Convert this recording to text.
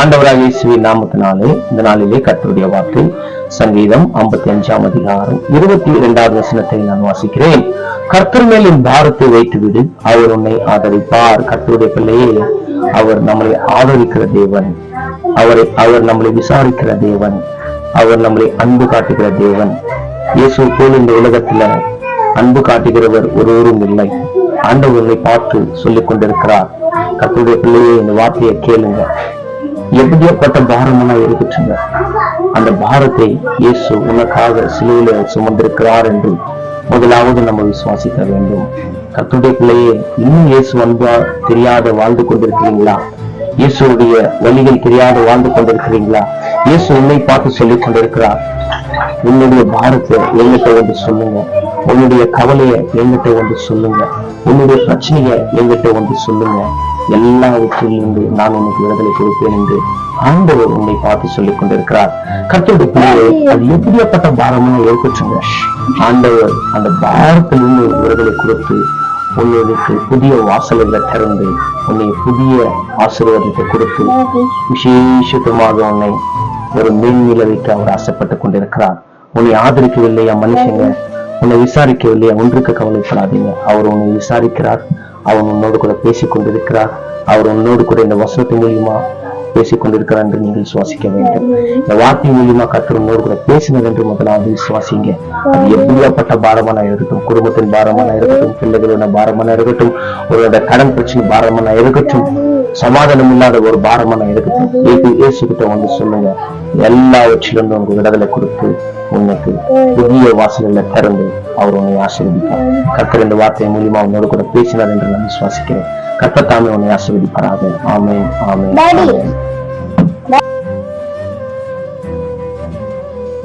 ஆண்டவராக இயேசுவின் நாமத்தினாலே இந்த நாளிலே கத்தருடைய வார்த்தை சங்கீதம் 55 அஞ்சாம் அதிகாரம் இருபத்தி இரண்டாவது வசனத்தை நான் வாசிக்கிறேன். கர்த்தர் மேல் என் பாரத்தை வைத்துவிடு அவர் உன்னை ஆதரிப்பார். கர்த்தருடைய பிள்ளையே அவர் நம்மளை ஆதரிக்கிற தேவன். அவரை அவர் நம்மளை விசாரிக்கிற தேவன். அவர் நம்மளை அன்பு காட்டுகிற தேவன். இயேசு போல் இந்த உலகத்துல அன்பு காட்டுகிறவர் ஒருவரும் இல்லை. ஆண்டவர்களை பார்த்து சொல்லிக் கொண்டிருக்கிறார் கத்துடைய பிள்ளையே இந்த வார்த்தையை கேளுங்க. எப்படியாப்பட்ட பாரமெல்லாம் இருக்குச்சுங்க அந்த பாரத்தை இயேசு உனக்காக சிலுவையில சுமந்திருக்கிறார் என்று முதலாவது நம்ம விசுவாசிக்க வேண்டும். கத்துடைய பிள்ளையே இன்னும் இயேசு அன்பா தெரியாத வாழ்ந்து கொண்டிருக்கிறீங்களா? இயேசுடைய வழிகள் தெரியாத வாழ்ந்து கொண்டிருக்கிறீங்களா? இயேசு உன்னை பார்த்து சொல்லிக் கொண்டிருக்கிறார். உன்னுடைய பாரத்தை என்கிட்ட வந்து சொல்லுங்க. உன்னுடைய கவலையை என்கிட்ட வந்து சொல்லுங்க. உன்னுடைய பிரச்சனையை என்கிட்ட வந்து சொல்லுங்க. எல்லாவற்றிலிருந்து நான் உனக்கு விடுதலை கொடுப்பேன் என்று ஆண்டவர் உன்னை பார்த்து சொல்லிக் கொண்டிருக்கிறார். கர்த்தருடைய பிள்ளையை அது எப்படியாப்பட்ட பாரமான இருக்கட்டுங்க ஆண்டவர் அந்த பாரத்திலிருந்து விடுதலை கொடுத்து உன்னுக்கு புதிய வாசல்களை திறந்து உன்னை புதிய ஆசீர்வாதத்தை கொடுத்து விசேஷமாக உன்னை ஒரு மேன்மையில வைக்க அவர் ஆசைப்பட்டுக் கொண்டிருக்கிறார். உன்னை ஆதரிக்கவில்லையா மனுஷங்க? உன்னை விசாரிக்கவில்லையா? ஒன்றுக்கு கவலைப்படாதீங்க. அவர் உன்னை விசாரிக்கிறார். அவர் உன்னோடு கூட பேசிக்கொண்டிருக்கிறார். அவர் உன்னோடு கூட இந்த வசனத்தின் மூலியமா பேசிக் கொண்டிருக்கிறார் என்று நீங்கள் சுவாசிக்க வேண்டும். இந்த வார்த்தை மூலியமா கற்று உன்னோடு கூட பேசினது என்று முதலாவது சுவாசிங்க அது எப்படியாப்பட்ட பாரமான இருக்கட்டும் குடும்பத்தின் பாரமான இருக்கட்டும் பிள்ளைகளோட பாரமான இருக்கட்டும் உங்களோட கடன் பிரச்சனை பாரமான இருக்கட்டும். சமாதானம் இல்லாத ஒரு பாரமான இருக்கட்டும் இயேசு இயேசு கிட்ட வந்து சொல்லுங்க. எல்லாவற்றிலிருந்து உங்க விடுதலை கொடுத்து உனக்கு புதிய வாசல்களை திறந்து அவர் உன்னை ஆசீர்வதிப்பார். கர்த்தர் இந்த வார்த்தை மூலியமா உன்னோடு கூட பேசினார் என்று நான் விசுவாசிக்கிறேன். கர்த்தர் தாமே உன்னை ஆசீர்வதிப்பாராக. Daddy. ஆமென்.